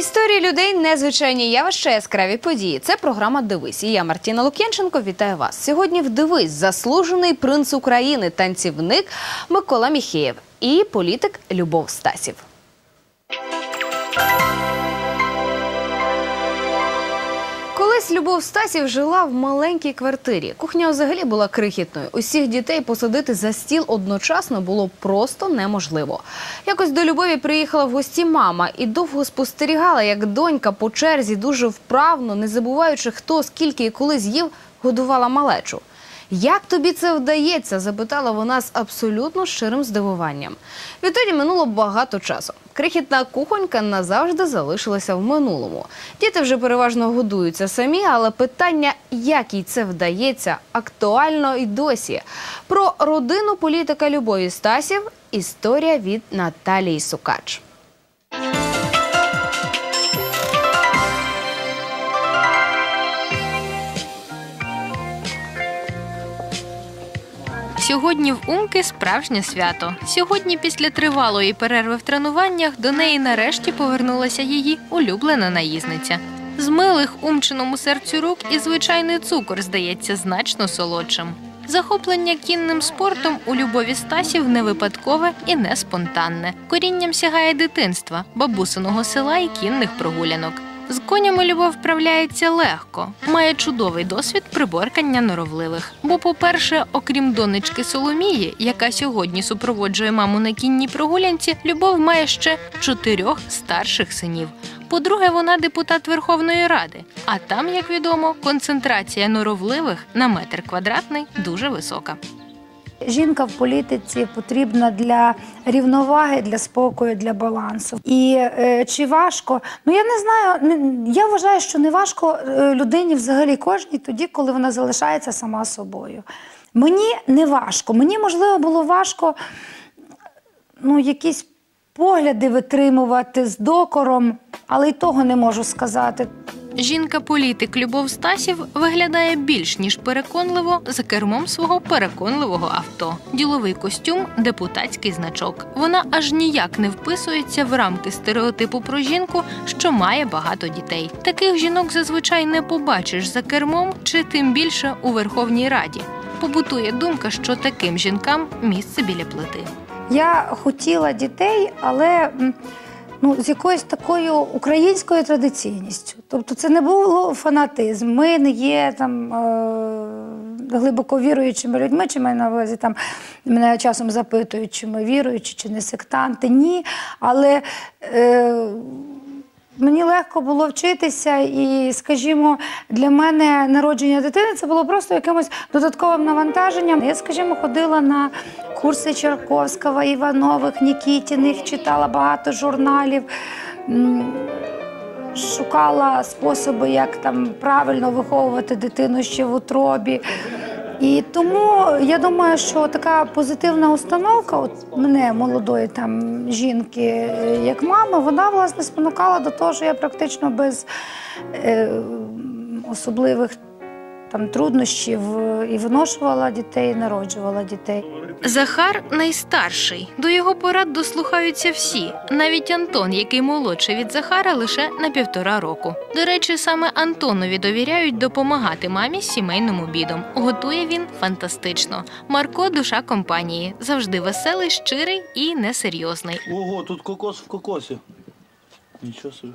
Історії людей незвичайні явища, яскраві події. Це програма Дивись. І я Мартіна Лук'янченко. Вітаю вас. Сьогодні в Дивись заслужений принц України, танцівник Микола Міхеєв і політик Любов Стасів. Любов Стасів жила в маленькій квартирі. Кухня взагалі була крихітною. Усіх дітей посадити за стіл одночасно було просто неможливо. Якось до Любові приїхала в гості мама і довго спостерігала, як донька по черзі дуже вправно, не забуваючи, хто скільки і коли з'їв, годувала малечу. Як тобі це вдається? запитала вона з абсолютно щирим здивуванням. Відтоді минуло багато часу. Крихітна кухонька назавжди залишилася в минулому. Діти вже переважно годуються самі, але питання, як їй це вдається, актуально і досі. Про родину політика Любові Стасів історія від Наталії Сукач. Сьогодні в Умки справжнє свято. Сьогодні, після тривалої перерви в тренуваннях, до неї нарешті повернулася її улюблена наїзниця. З милих умченому серцю рук і звичайний цукор здається значно солодшим. Захоплення кінним спортом у любові Стасів не випадкове і не спонтанне. Корінням сягає дитинства, бабусиного села і кінних прогулянок. З конями Любов вправляється легко, має чудовий досвід приборкання норовливих. Бо, по-перше, окрім донечки Соломії, яка сьогодні супроводжує маму на кінній прогулянці, Любов має ще чотирьох старших синів. По-друге, вона депутат Верховної Ради. А там, як відомо, концентрація норовливих на метр квадратний дуже висока. Жінка в політиці потрібна для рівноваги, для спокою, для балансу. І е, чи важко? Ну я не знаю. Я вважаю, що не важко е, людині взагалі кожній тоді, коли вона залишається сама собою. Мені не важко. Мені можливо було важко ну, якісь погляди витримувати з докором, але й того не можу сказати. Жінка-політик Любов Стасів виглядає більш ніж переконливо за кермом свого переконливого авто. Діловий костюм, депутатський значок. Вона аж ніяк не вписується в рамки стереотипу про жінку, що має багато дітей. Таких жінок зазвичай не побачиш за кермом чи тим більше у Верховній Раді. Побутує думка, що таким жінкам місце біля плити. Я хотіла дітей, але ну, з якоюсь такою українською традиційністю. Тобто це не було фанатизм. Ми не є там е- глибоко віруючими людьми, чи маю на увазі там мене часом запитують, чи ми віруючі, чи не сектанти. Ні. Але е- Мені легко було вчитися, і, скажімо, для мене народження дитини це було просто якимось додатковим навантаженням. Я, скажімо, ходила на курси Чарковського, Іванових, Нікітіних, читала багато журналів. Шукала способи, як там правильно виховувати дитину ще в утробі. І тому я думаю, що така позитивна установка, от мене молодої там жінки, е, як мами, вона власне спонукала до того, що я практично без е, особливих там труднощів і виношувала дітей, і народжувала дітей. Захар найстарший. До його порад дослухаються всі, навіть Антон, який молодший від Захара лише на півтора року. До речі, саме Антонові довіряють допомагати мамі з сімейним обідом. Готує він фантастично. Марко душа компанії, завжди веселий, щирий і несерйозний. Ого, тут кокос в кокосі. Нічого собі.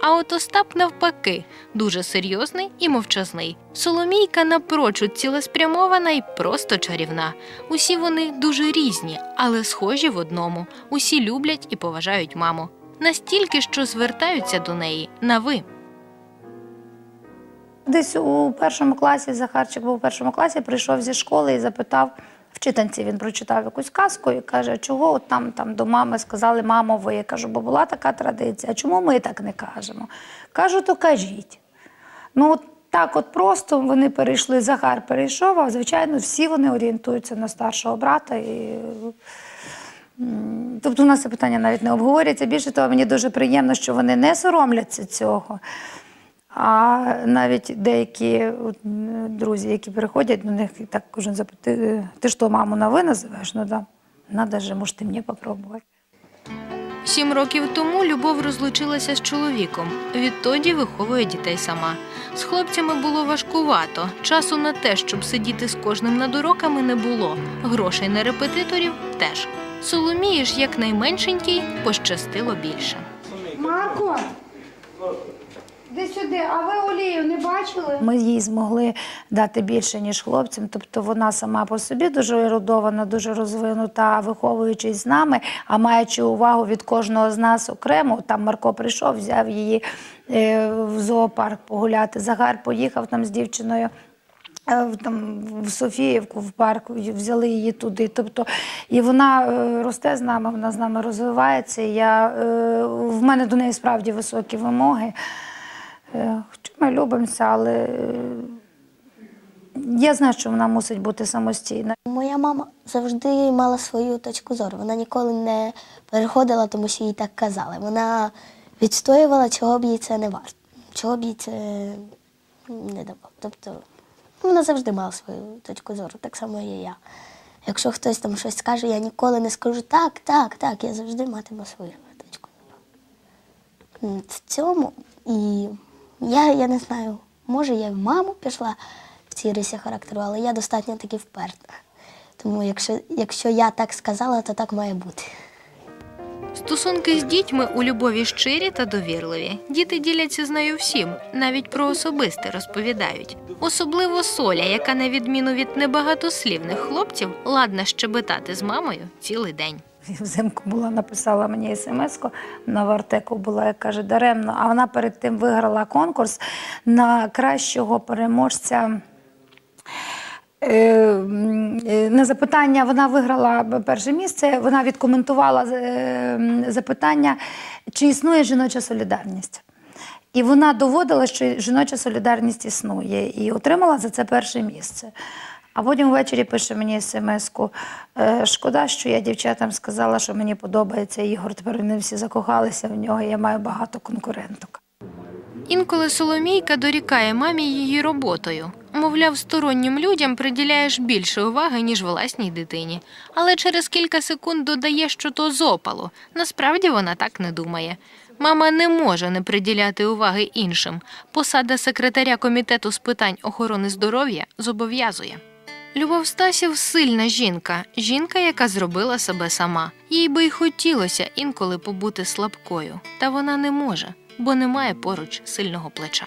А от Остап навпаки, дуже серйозний і мовчазний. Соломійка напрочуд цілеспрямована і просто чарівна. Усі вони дуже різні, але схожі в одному. Усі люблять і поважають маму. Настільки, що звертаються до неї на ви. Десь у першому класі Захарчик був у першому класі, прийшов зі школи і запитав в читанці. Він прочитав якусь казку і каже, чого от там, там до мами сказали мамо ви. Я кажу, бо була така традиція. Чому ми так не кажемо? Кажу, то кажіть. Ну от так, от просто вони перейшли, Захар перейшов, а звичайно, всі вони орієнтуються на старшого брата. І... Тобто у нас це питання навіть не обговорюється. Більше того, мені дуже приємно, що вони не соромляться цього. А навіть деякі друзі, які приходять до них і так кожен запитує, ти що, маму на ви називаєш? Ну да. Надо же, може, ти мені попробувати. Сім років тому Любов розлучилася з чоловіком. Відтоді виховує дітей сама. З хлопцями було важкувато. Часу на те, щоб сидіти з кожним над уроками, не було. Грошей на репетиторів теж. Соломії ж, як найменшенькій, пощастило більше. Марко, де сюди, а ви олію не бачили? Ми їй змогли дати більше, ніж хлопцям. Тобто вона сама по собі дуже ерудована, дуже розвинута, виховуючись з нами, а маючи увагу від кожного з нас окремо. Там Марко прийшов, взяв її е, в зоопарк погуляти. Загар поїхав там з дівчиною. е, в- Там в Софіївку в парк взяли її туди. Тобто, і вона е, росте з нами, вона з нами розвивається. Я, е, в мене до неї справді високі вимоги. Е, Хоча ми любимося, але е, я знаю, що вона мусить бути самостійна. Моя мама завжди мала свою точку зору. Вона ніколи не переходила, тому що їй так казали. Вона відстоювала, чого б їй це не варто, чого б їй це не давало. Тобто вона завжди мала свою точку зору, так само і я. Якщо хтось там щось скаже, я ніколи не скажу так, так, так. Я завжди матиму свою точку. В цьому і я, я не знаю, може я в маму пішла в цій рисі характеру, але я достатньо таки вперта. Тому якщо, якщо я так сказала, то так має бути. Стосунки з дітьми у любові щирі та довірливі. Діти діляться з нею всім, навіть про особисте розповідають. Особливо Соля, яка, на відміну від небагатослівних хлопців, ладна щебетати з мамою цілий день. Взимку була, написала мені смс-ку, на Вартеку була, як каже, даремно. А вона перед тим виграла конкурс на кращого переможця. Е, На запитання вона виграла перше місце. Вона відкоментувала е, запитання, чи існує жіноча солідарність. І вона доводила, що жіноча солідарність існує, і отримала за це перше місце. А потім ввечері пише мені смс-ку. «Е, Шкода, що я дівчатам сказала, що мені подобається Ігор. Тепер вони всі закохалися в нього. Я маю багато конкуренток. Інколи Соломійка дорікає мамі її роботою. Мовляв, стороннім людям приділяєш більше уваги, ніж власній дитині. Але через кілька секунд додає, що то з опалу. Насправді вона так не думає. Мама не може не приділяти уваги іншим. Посада секретаря комітету з питань охорони здоров'я зобов'язує. Любов Стасів сильна жінка, жінка, яка зробила себе сама. Їй би й хотілося інколи побути слабкою, та вона не може, бо немає поруч сильного плеча.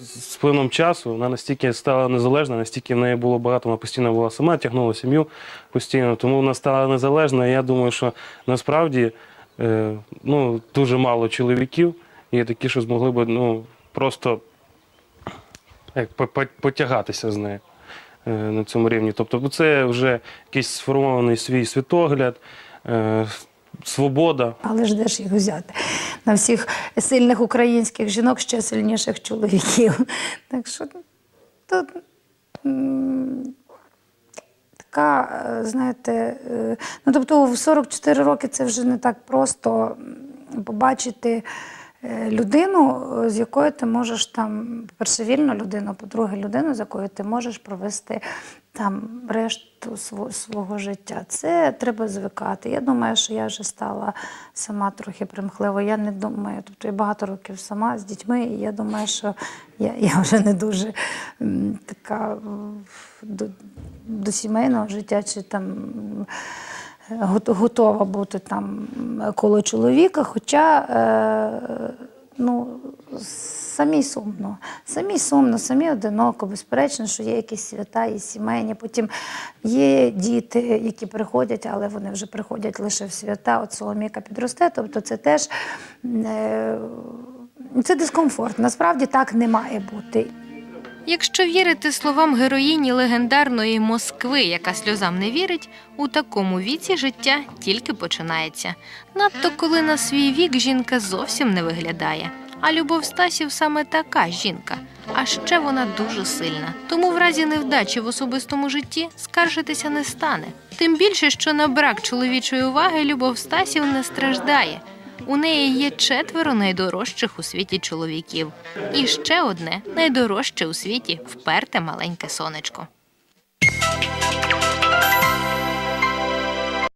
з плином часу вона настільки стала незалежна, настільки в неї було багато, вона постійно була сама, тягнула сім'ю постійно, тому вона стала незалежна. Я думаю, що насправді е, ну, дуже мало чоловіків є такі, що змогли б ну, просто як, по- по- потягатися з нею на цьому рівні. Тобто це вже якийсь сформований свій світогляд, е, свобода. Але ж де ж їх взяти? На всіх сильних українських жінок ще сильніших чоловіків. Так що тут така, е, знаєте, е, ну тобто в 44 роки це вже не так просто побачити. Е, Людину, е, з якою ти можеш там, по-перше, вільну людину, по-друге, людину, з якою ти можеш провести там решту сво- свого життя. Це треба звикати. Я думаю, що я вже стала сама трохи примхлива. Я не думаю, тобто я багато років сама з дітьми, і я думаю, що я, я вже не дуже така до, до сімейного життя чи там. Готова бути там коло чоловіка, хоча е, ну, самій сумно. Самі сумно, самі одиноко, безперечно, що є якісь свята і сімейні. Потім є діти, які приходять, але вони вже приходять лише в свята. От Соломіка підросте, тобто це теж е, це дискомфорт. Насправді так не має бути. Якщо вірити словам героїні легендарної Москви, яка сльозам не вірить, у такому віці життя тільки починається. Надто коли на свій вік жінка зовсім не виглядає. А Любов Стасів саме така жінка. А ще вона дуже сильна. Тому в разі невдачі в особистому житті скаржитися не стане. Тим більше, що на брак чоловічої уваги Любов Стасів не страждає. У неї є четверо найдорожчих у світі чоловіків. І ще одне найдорожче у світі вперте маленьке сонечко.